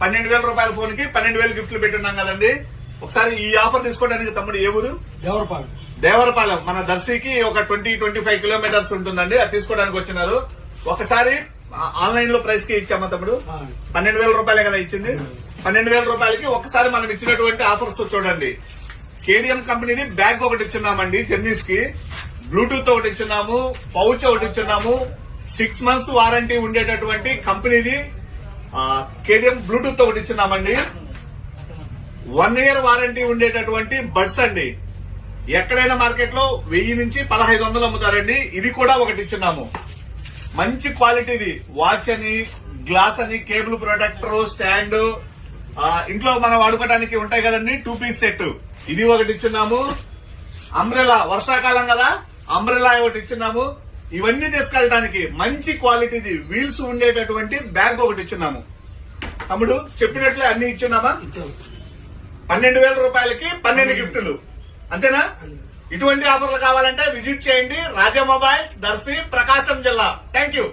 పన్నెండు వేల రూపాయల ఫోన్కి పన్నెండు వేలు గిఫ్ట్లు పెట్టున్నాం కదండి. ఒకసారి ఈ ఆఫర్ తీసుకోవడానికి తమ్ముడు ఏ ఊరు? దేవరపాలెం. దేవరపాలెం. మన దర్శికి ఒక ట్వంటీ ట్వంటీ ఫైవ్ కిలోమీటర్స్ ఉంటుందండి. అది తీసుకోవడానికి వచ్చినారు. ఒకసారి ఆన్లైన్లో ప్రైస్కి ఇచ్చామా తమ్ముడు? పన్నెండు వేల రూపాయలే కదా ఇచ్చింది. పన్నెండు వేల రూపాయలకి ఒకసారి మనం ఇచ్చినటువంటి ఆఫర్స్ చూడండి. కేడిఎం కంపెనీది బ్యాగ్ ఒకటి ఇచ్చున్నామండి జర్నీస్కి బ్లూటూత్ ఒకటి ఇచ్చున్నాము పౌచ్ ఒకటి ఇచ్చున్నాము. సిక్స్ మంత్స్ వారంటీ ఉండేటటువంటి కంపెనీది కేడిఎం బ్లూటూత్ ఒకటి ఇచ్చినామండి వన్ ఇయర్ వారంటీ ఉండేటటువంటి బడ్స్ అండి. ఎక్కడైనా మార్కెట్లో వెయ్యి నుంచి పదహైదు వందలు అమ్ముతారండి. ఇది కూడా ఒకటి ఇచ్చున్నాము. మంచి క్వాలిటీది వాచ్ అని గ్లాస్ అని కేబుల్ ప్రొటెక్టర్ స్టాండ్ ఇంట్లో మనం వాడుకోవడానికి ఉంటాయి కదండి టూ పీస్ సెట్. ఇది ఒకటి ఇచ్చున్నాము. అంబ్రెలా వర్షాకాలం కదా అంబ్రెలా ఒకటి ఇచ్చున్నాము. ఇవన్నీ తీసుకెళ్ళడానికి మంచి క్వాలిటీది వీల్స్ ఉండేటటువంటి బ్యాగ్ ఒకటి ఇచ్చున్నాము. తమ్ముడు చెప్పినట్లే అన్ని ఇచ్చున్నామా? ఇచ్చాం. పన్నెండు వేల రూపాయలకి పన్నెండు గిఫ్టులు. అంతేనా? ఇటువంటి ఆఫర్లు కావాలంటే విజిట్ చేయండి. రాజా మొబైల్స్ దర్శి ప్రకాశం జిల్లా. Thank you